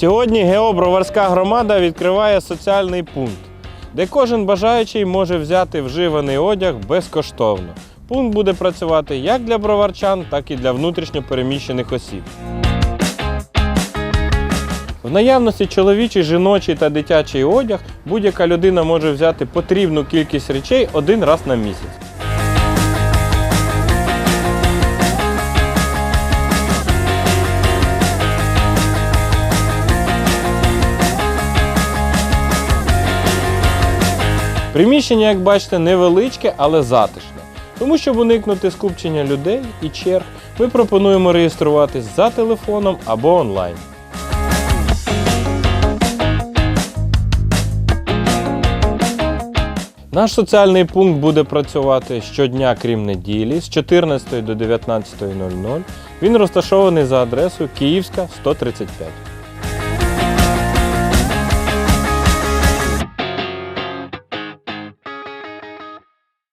Сьогодні ГЕО Броварська громада відкриває соціальний пункт, де кожен бажаючий може взяти вживаний одяг безкоштовно. Пункт буде працювати як для броварчан, так і для внутрішньопереміщених осіб. В наявності чоловічий, жіночий та дитячий одяг будь-яка людина може взяти потрібну кількість речей один раз на місяць. Приміщення, як бачите, невеличке, але затишне. Тому, щоб уникнути скупчення людей і черг, ми пропонуємо реєструватись за телефоном або онлайн. Наш соціальний пункт буде працювати щодня, крім неділі, з 14 до 19.00. Він розташований за адресою Київська 135.